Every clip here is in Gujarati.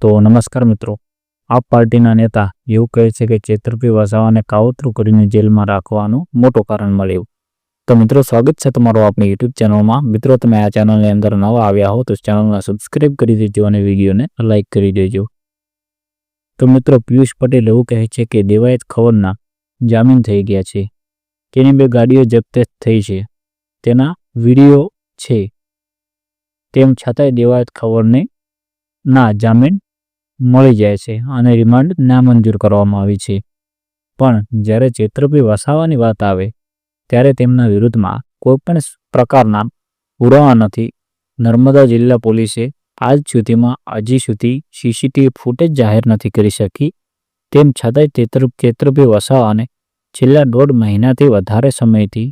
તો નમસ્કાર મિત્રો. આપ પાર્ટીના નેતા એવું કહે છે કે ચેતરપી વસાવાને કાવતરું કરીને જેલમાં રાખવાનું મોટું કારણ મળ્યું. તો મિત્રો, સ્વાગત છે તમારું આપણી યુટ્યુબ ચેનલમાં. મિત્રો, તમે આ ચેનલની અંદર નવા આવ્યા હો તો ચેનલને સબસ્ક્રાઇબ કરી દેજો અને વિડીયોને લાઇક કરી દેજો. તો મિત્રો, પિયુષ પટેલ એવું કહે છે કે દેવાયત ખબરના જામીન થઈ ગયા છે. તેની બે ગાડીઓ જપ્ત થઈ છે. તેના વીડિયો છે. તેમ છતાંય દેવાયત ખવરને ના જામીન મળી જાય છે અને રિમાન્ડ નામંજૂર કરવામાં આવી છે. પણ જ્યારે છેતરપી વસાવાની વાત આવે, ત્યારે તેમના વિરુદ્ધમાં કોઈપણ પ્રકારના પુરાવા નથી. નર્મદા જિલ્લા પોલીસે આજ સુધીમાં હજી સુધી સીસીટીવી ફૂટેજ જાહેર નથી કરી શકી. તેમ છતાંય છેતર છેતરપી વસાવાને છેલ્લા દોઢ મહિનાથી વધારે સમયથી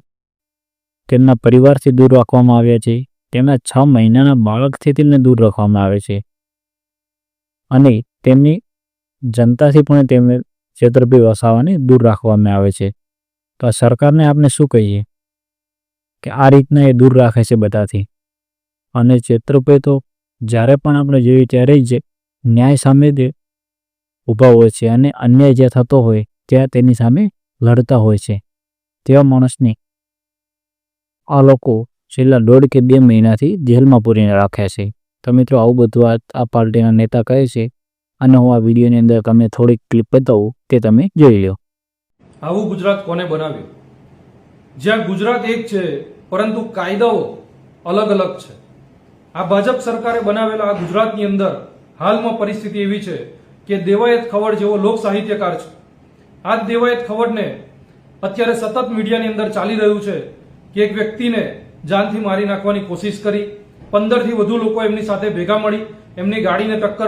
તેમના પરિવારથી દૂર રાખવામાં આવ્યા છે. તેમના છ મહિનાના બાળકથી તેમને દૂર રાખવામાં આવે છે. અને તેમની જનતાથી પણ તેમને છેતરપી વસાવવાની દૂર રાખવામાં આવે છે. તો આ સરકારને આપણે શું કહીએ? કે આ રીતના એ દૂર રાખે છે બધાથી. અને છેતરપી તો જ્યારે પણ આપણે જોઈએ ત્યારે જ ન્યાય સામે તે ઊભા હોય છે અને અન્યાય જે થતો હોય ત્યાં તેની સામે લડતા હોય છે. તેવા માણસને આ લોકો છેલ્લા દોઢ કે બે મહિનાથી જેલમાં પૂરીને રાખ્યા છે. તો મિત્રો, આવું બધું આ પાર્ટીના નેતા કહે છે. અને હું આ વિડીયોની અંદર તમને થોડીક ક્લિપ બતાવું તે તમે જોઈ લો. આવું ગુજરાત કોને બનાવ્યું? જ્યાં ગુજરાત એક છે, પરંતુ કાયદાઓ અલગ અલગ છે. આ ભાજપ સરકારે બનાવેલા આ ગુજરાતની અંદર હાલમાં પરિસ્થિતિ એવી છે કે દેવાયત ખવડ જેવો લોક સાહિત્યકાર છે. આ દેવાયત ખવડને અત્યારે સતત મીડિયાની અંદર ચાલી રહ્યું છે કે એક વ્યક્તિને જાનથી મારી નાખવાની કોશિશ કરી પંદરથી વધુ લોકો એમની સાથે ભેગા મળી એમની ગાડીને ટક્કર